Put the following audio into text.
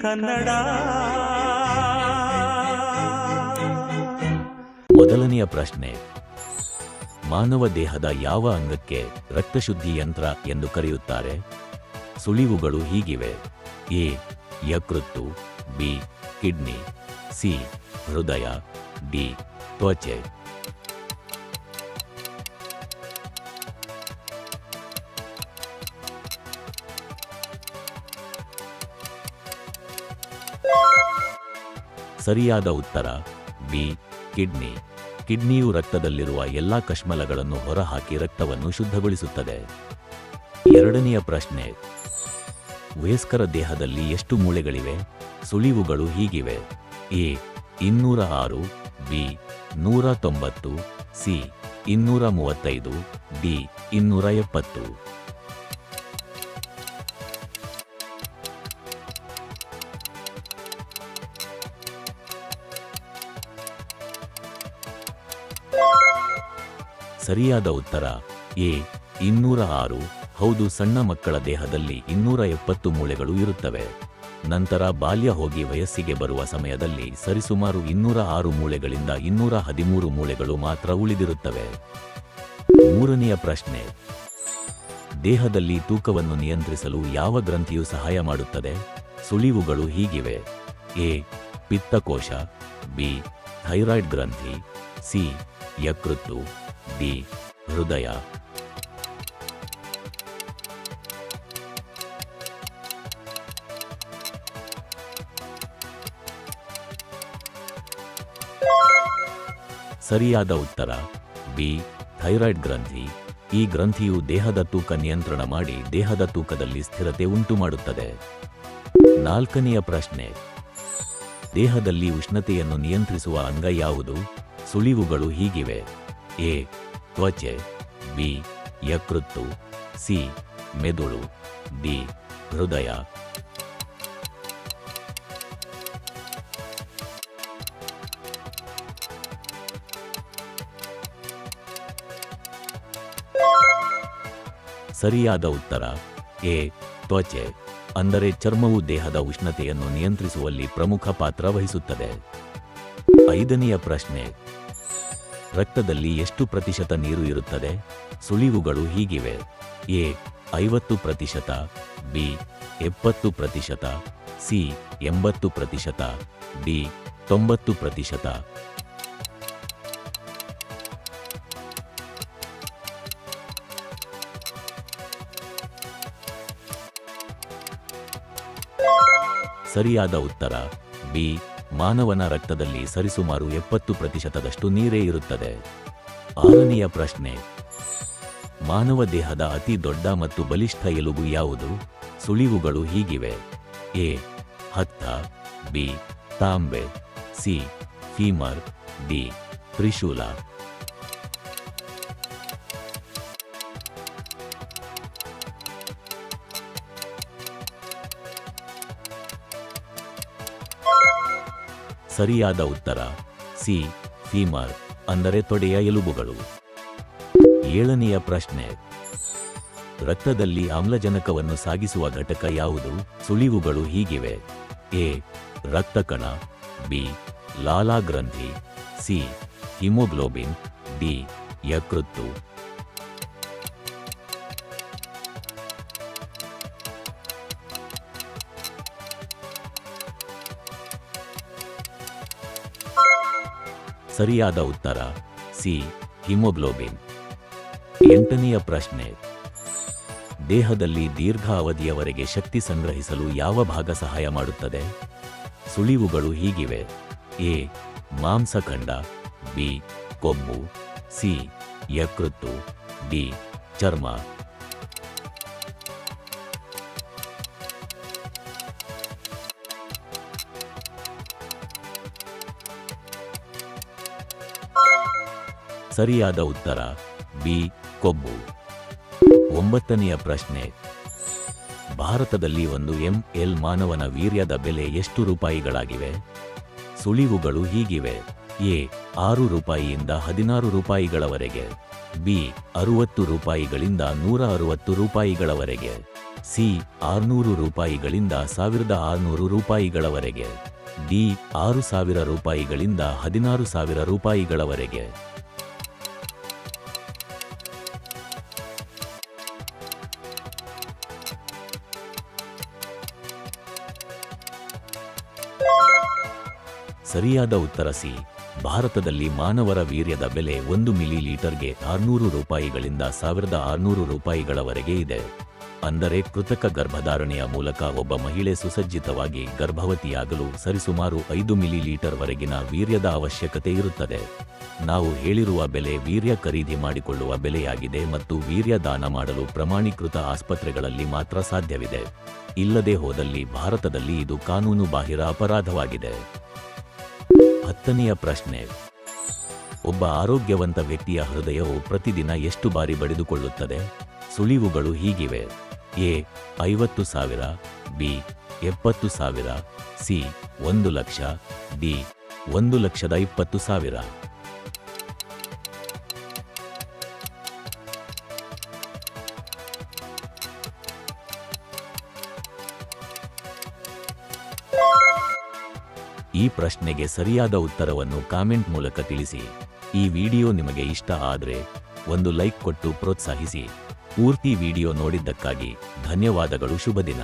ಕನ್ನಡ. ಮೊದಲನೆಯ ಪ್ರಶ್ನೆ, ಮಾನವ ದೇಹದ ಯಾವ ಅಂಗಕ್ಕೆ ರಕ್ತಶುದ್ಧಿ ಯಂತ್ರ ಎಂದು ಕರೆಯುತ್ತಾರೆ? ಸುಳಿವುಗಳು ಹೀಗಿವೆ. ಎ, ಯಕೃತ್ತು, ಬಿ, ಕಿಡ್ನಿ, ಸಿ, ಹೃದಯ, ಡಿ, ತ್ವಚೆ. ಸರಿಯಾದ ಉತ್ತರ, ಬಿ, ಕಿಡ್ನಿ. ಕಿಡ್ನಿಯು ರಕ್ತದಲ್ಲಿರುವ ಎಲ್ಲಾ ಕಶ್ಮಲಗಳನ್ನು ಹೊರಹಾಕಿ ರಕ್ತವನ್ನು ಶುದ್ಧಗೊಳಿಸುತ್ತದೆ. ಎರಡನೆಯ ಪ್ರಶ್ನೆ, ವಯಸ್ಕರ ದೇಹದಲ್ಲಿ ಎಷ್ಟು ಮೂಳೆಗಳಿವೆ? ಸುಳಿವುಗಳು ಹೀಗಿವೆ. ಎ, ಇನ್ನೂರ ಆರು, ಬಿ, ನೂರ ತೊಂಬತ್ತು, ಸಿ, ಇನ್ನೂರ ಮೂವತ್ತೈದು, ಡಿ, ಇನ್ನೂರ ಎಪ್ಪತ್ತು. ಸರಿಯಾದ ಉತ್ತರ, ಎ, ಇನ್ನೂರ ಆರು. ಹೌದು, ಸಣ್ಣ ಮಕ್ಕಳ ದೇಹದಲ್ಲಿ ಇನ್ನೂರ ಎಪ್ಪತ್ತು ಮೂಳೆಗಳು ಇರುತ್ತವೆ. ನಂತರ ಬಾಲ್ಯ ಹೋಗಿ ವಯಸ್ಸಿಗೆ ಬರುವ ಸಮಯದಲ್ಲಿ ಸರಿಸುಮಾರು ಇನ್ನೂರ ಆರು ಮೂಳೆಗಳಿಂದ ಇನ್ನೂರ ಹದಿಮೂರು ಮೂಳೆಗಳು ಮಾತ್ರ ಉಳಿದಿರುತ್ತವೆ. ಮೂರನೆಯ ಪ್ರಶ್ನೆ, ದೇಹದಲ್ಲಿ ತೂಕವನ್ನು ನಿಯಂತ್ರಿಸಲು ಯಾವ ಗ್ರಂಥಿಯು ಸಹಾಯ ಮಾಡುತ್ತದೆ? ಸುಳಿವುಗಳು ಹೀಗಿವೆ. ಎ, ಪಿತ್ತಕೋಶ, ಬಿ, ಥೈರಾಯ್ಡ್ ಗ್ರಂಥಿ ಸಿ, ಯಕೃತ್ತು, ಡಿ, ಹೃದಯ. ಸರಿಯಾದ ಉತ್ತರ, ಬಿ, ಥೈರಾಯ್ಡ್ ಗ್ರಂಥಿ. ಈ ಗ್ರಂಥಿಯು ದೇಹದ ತೂಕ ನಿಯಂತ್ರಣ ಮಾಡಿ ದೇಹದ ತೂಕದಲ್ಲಿ ಸ್ಥಿರತೆ ಉಂಟು ಮಾಡುತ್ತದೆ ನಾಲ್ಕನೆಯ ಪ್ರಶ್ನೆ, ದೇಹದಲ್ಲಿ ಉಷ್ಣತೆಯನ್ನು ನಿಯಂತ್ರಿಸುವ ಅಂಗ ಯಾವುದು? ಸುಳಿವುಗಳು ಹೀಗಿವೆ. ಎ. ತ್ವಚೆ. ಬಿ. ಯಕೃತ್ತು. ಸಿ. ಮೆದುಳು. ಡಿ. ಹೃದಯ. ಸರಿಯಾದ ಉತ್ತರ. ಎ. ತ್ವಚೆ. ಅಂದರೆ ಚರ್ಮವು ದೇಹದ ಉಷ್ಣತೆಯನ್ನು ನಿಯಂತ್ರಿಸುವಲ್ಲಿ ಪ್ರಮುಖ ಪಾತ್ರ ವಹಿಸುತ್ತದೆ. ಐದನೆಯ ಪ್ರಶ್ನೆ. ರಕ್ತದಲ್ಲಿ ಎಷ್ಟು ಪ್ರತಿಶತ ನೀರು ಇರುತ್ತದೆ? ಸುಳಿವುಗಳು ಹೀಗಿವೆ. ಎ, ಐವತ್ತು ಪ್ರತಿಶತ, ಬಿ, ಎಪ್ಪತ್ತು ಪ್ರತಿಶತ, ಸಿ, ಎಂಬತ್ತು ಪ್ರತಿಶತ, ಡಿ, ತೊಂಬತ್ತು ಪ್ರತಿಶತ. ಸರಿಯಾದ ಉತ್ತರ, ಬಿ ಮಾನವನ ರಕ್ತದಲ್ಲಿ ಸರಿಸುಮಾರು ಎಪ್ಪತ್ತು ಪ್ರತಿಶತದಷ್ಟು ನೀರೇ ಇರುತ್ತದೆ. ಆರನೆಯ ಪ್ರಶ್ನೆ, ಮಾನವ ದೇಹದ ಅತಿ ದೊಡ್ಡ ಮತ್ತು ಬಲಿಷ್ಠ ಎಲುಬು ಯಾವುದು? ಸುಳಿವುಗಳು ಹೀಗಿವೆ. ಎ, ಹತ್ತ, ಬಿ, ತಾಂಬೆ, ಸಿ, ಫೀಮರ್, ಡಿ, ತ್ರಿಶೂಲ. ಸರಿಯಾದ ಉತ್ತರ, ಸಿ, ಫೀಮರ್, ಅಂದರೆ ತೊಡೆಯ ಎಲುಬುಗಳು. ಏಳನೆಯ ಪ್ರಶ್ನೆ, ರಕ್ತದಲ್ಲಿ ಆಮ್ಲಜನಕವನ್ನು ಸಾಗಿಸುವ ಘಟಕ ಯಾವುದು? ಸುಳಿವುಗಳು ಹೀಗಿವೆ. ಎ, ರಕ್ತಕಣ, ಬಿ, ಲಾಲಾಗ್ರಂಥಿ, ಸಿ, ಹಿಮೋಗ್ಲೋಬಿನ್, ಡಿ, ಯಕೃತ್ತು. ಸರಿಯಾದ ಉತ್ತರ, ಸಿ, ಹಿಮೋಗ್ಲೋಬಿನ್. ಎಂಟನೆಯ ಪ್ರಶ್ನೆ, ದೇಹದಲ್ಲಿ ದೀರ್ಘ ಅವಧಿಯವರೆಗೆ ಶಕ್ತಿ ಸಂಗ್ರಹಿಸಲು ಯಾವ ಭಾಗ ಸಹಾಯ ಮಾಡುತ್ತದೆ? ಸುಳಿವುಗಳು ಹೀಗಿವೆ, ಎ, ಮಾಂಸಖಂಡ, ಬಿ ಕೊಬ್ಬು ಸಿ, ಯಕೃತ್ತು, ಡಿ, ಚರ್ಮ. ಸರಿಯಾದ ಉತ್ತರ, ಬಿ, ಕೊಬ್ಬು. ಒಂಬತ್ತನೆಯ ಪ್ರಶ್ನೆ. ಭಾರತದಲ್ಲಿ ಒಂದು ಎಂಎಲ್ ಮಾನವನ ವೀರ್ಯದ ಬೆಲೆ ಎಷ್ಟು ರೂಪಾಯಿಗಳಾಗಿವೆ? ಸುಳಿವುಗಳು ಹೀಗಿವೆ. ಎ, ಆರು ರೂಪಾಯಿಯಿಂದ ಹದಿನಾರು ರೂಪಾಯಿಗಳವರೆಗೆ. ಬಿ, ಅರುವತ್ತು ರೂಪಾಯಿಗಳಿಂದ ನೂರ ಅರುವತ್ತು ರೂಪಾಯಿಗಳವರೆಗೆ. ಸಿ, ಆರುನೂರು ರೂಪಾಯಿಗಳಿಂದ ಸಾವಿರದ ಆರುನೂರು ರೂಪಾಯಿಗಳವರೆಗೆ. ಡಿ, ಆರು ಸಾವಿರ ರೂಪಾಯಿಗಳಿಂದ ಹದಿನಾರು ಸಾವಿರ ರೂಪಾಯಿಗಳವರೆಗೆ. ಸರಿಯಾದ ಉತ್ತರ ಸಿ. ಭಾರತದಲ್ಲಿ ಮಾನವರ ವೀರ್ಯದ ಬೆಲೆ ಒಂದು ಮಿಲಿ ಲೀಟರ್ಗೆ ಆರ್ನೂರು ರೂಪಾಯಿಗಳಿಂದ ಸಾವಿರದ ಆರುನೂರು ರೂಪಾಯಿಗಳವರೆಗೆ ಇದೆ. ಅಂದರೆ ಕೃತಕ ಗರ್ಭಧಾರಣೆಯ ಮೂಲಕ ಒಬ್ಬ ಮಹಿಳೆ ಸುಸಜ್ಜಿತವಾಗಿ ಗರ್ಭವತಿಯಾಗಲು ಸರಿಸುಮಾರು ಐದು ಮಿಲಿ ಲೀಟರ್ ವರೆಗಿನ ವೀರ್ಯದ ಅವಶ್ಯಕತೆ ಇರುತ್ತದೆ. ನಾವು ಹೇಳಿರುವ ಬೆಲೆ ವೀರ್ಯ ಖರೀದಿ ಮಾಡಿಕೊಳ್ಳುವ ಬೆಲೆಯಾಗಿದೆ ಮತ್ತು ವೀರ್ಯ ದಾನ ಮಾಡಲು ಪ್ರಮಾಣೀಕೃತ ಆಸ್ಪತ್ರೆಗಳಲ್ಲಿ ಮಾತ್ರ ಸಾಧ್ಯವಿದೆ. ಇಲ್ಲದೆ ಹೋದಲ್ಲಿ ಭಾರತದಲ್ಲಿ ಇದು ಕಾನೂನು ಬಾಹಿರ ಅಪರಾಧವಾಗಿದೆ. ಹತ್ತನೆಯ ಪ್ರಶ್ನೆ. ಒಬ್ಬ ಆರೋಗ್ಯವಂತ ವ್ಯಕ್ತಿಯ ಹೃದಯವು ಪ್ರತಿದಿನ ಎಷ್ಟು ಬಾರಿ ಬಡಿದುಕೊಳ್ಳುತ್ತದೆ? ಸುಳಿವುಗಳು ಹೀಗಿವೆ. ಎ, ಐವತ್ತು ಸಾವಿರ, ಬಿ, ಎಪ್ಪತ್ತು ಸಾವಿರ, ಸಿ, ಒಂದು ಲಕ್ಷ, ಡಿ, ಒಂದು ಲಕ್ಷದ ಇಪ್ಪತ್ತು ಸಾವಿರ. ಈ ಪ್ರಶ್ನೆಗೆ ಸರಿಯಾದ ಉತ್ತರವನ್ನು ಕಾಮೆಂಟ್ ಮೂಲಕ ತಿಳಿಸಿ. ಈ ವಿಡಿಯೋ ನಿಮಗೆ ಇಷ್ಟ ಆದರೆ ಒಂದು ಲೈಕ್ ಕೊಟ್ಟು ಪ್ರೋತ್ಸಾಹಿಸಿ. ಪೂರ್ತಿ ವಿಡಿಯೋ ನೋಡಿದ್ದಕ್ಕಾಗಿ ಧನ್ಯವಾದಗಳು ಶುಭ ದಿನ